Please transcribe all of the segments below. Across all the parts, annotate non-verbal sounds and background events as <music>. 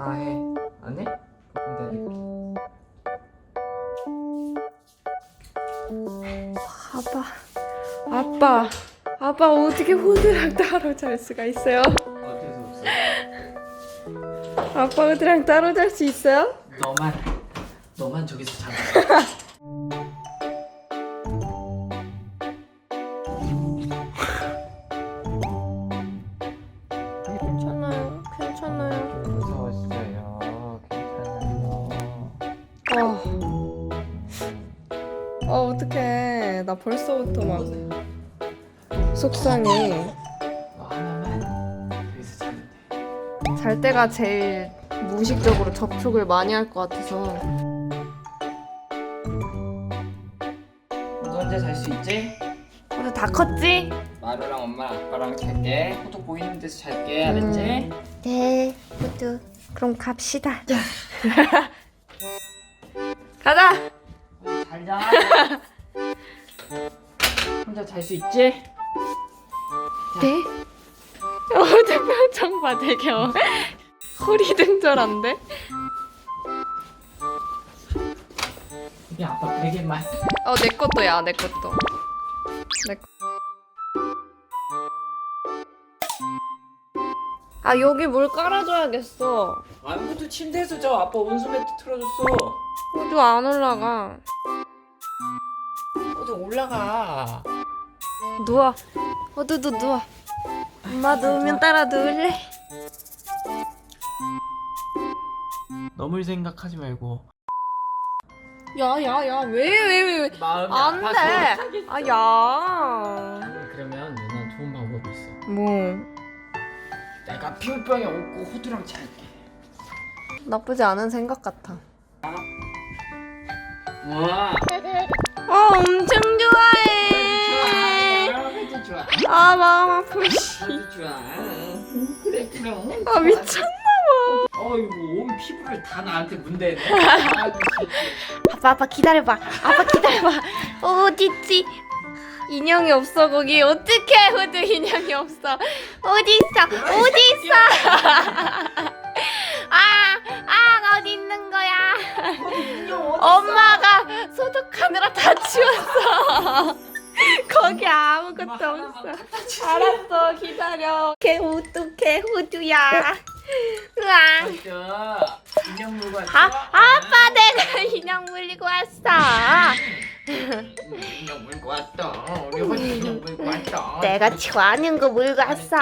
아 해. 안 해? 그럼 내가 아빠, 아빠, 아빠 어떻게 호드랑 따로 잘 수가 있어요? 어쩔 수 없어. 아빠 호드랑 따로 잘 수 있어요? 너만 너만 저기서 잡아. 괜찮아 어 어떡해. 나 벌써부터 막 속상해. 자면 돼. 잘 때가 제일 무의식적으로 접촉을 많이 할 것 같아서. 너 혼자 잘수 있지? 호두 다 컸지? 마루랑 엄마 아빠랑 잘게. 호도 보이는 데서 잘게. 알았지? 네, 호두. 그럼 갑시다. <laughs> 가자. 잘 자. <laughs> 혼자 잘 수 있지? 네? <laughs> 호두 표정 봐, 되게 어- 호리등절한데? 이 아빠 베개만. 어, 내 것도 야, 내 것도. 내 거. 아, 여기 뭘 깔아줘야겠어. 아무도 침대에서 자. 아빠 온수매트 틀어줬어. 호두 안 올라가. 호도 올라가. 누워. 호두도 누워. 엄마 누우면 따라 누울래? 넘을 생각하지 말고. 야, 야, 야, 왜, 왜, 왜, 왜. 마음이 안 아파서 돼. 못하겠어. 아, 야. 그러면 누나 좋은 방법이 있어. 뭐, 내가 피부병에 없고 호두랑 잘게. 나쁘지 않은 생각 같아. 우와. 아, 엄청 좋아해. 좋아. 아, 마음 좋아. 그래 그래. 아, 미쳤나봐. 어이구 온 피부를 다 나한테 문대네. 아빠, 아빠 기다려봐. 아빠 기다려봐. 어딨지? 인형이 없어 거기 어떡해 호두 인형이 없어 어디 있어 어디 있어 아아 어디 있는 거야 엄마 가 소독하느라 다 치웠어 <laughs> 거기 아무것도 없어 알았어 기다려 개 호두 개 호두야 으앙 인형 물고 왔어? 아 아빠 내가 <laughs> 인형 물리고 왔어 인형 물고 왔어. 우리 호두 인형 물고 왔어. 내가 좋아하는 거 물고 왔어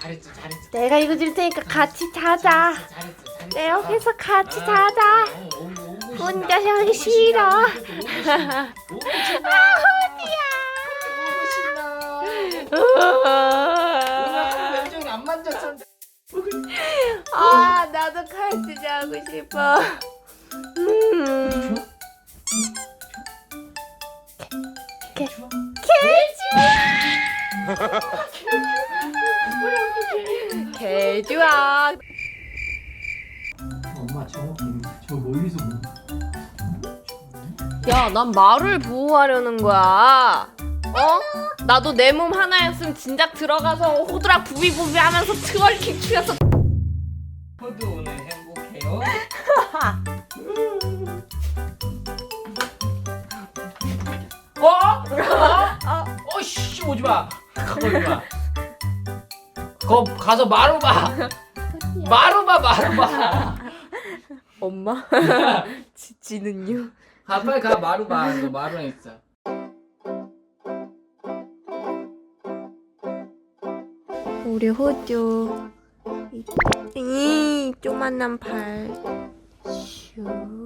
잘했어 잘했어. 내가 이거 줄 테니까 같이 자자. 잘했어 잘했어. 내 옆에서 같이 아, 자자. 어, 싶다. 혼자 오고 싫어. 안 만졌었는데. 아, 나도 같이 자고 싶어. 음. 개, 개 야, 난 말을 보호하려는 거야. 어? 나도 내 몸 하나였으면 진작 들어가서 호두랑 부비부비 하면서 트월킹 추면서 호두 오늘 행복해요. 어? 어? 어씨 오지 마. 거기 마. 거 가서 마루 봐. 마루 봐 마루 봐. 엄마? <laughs> 지 지는요? 가 빨리 가 마루 봐. 너 마루랑 있어. 우리 호주 이, 이 조만한 발 슈.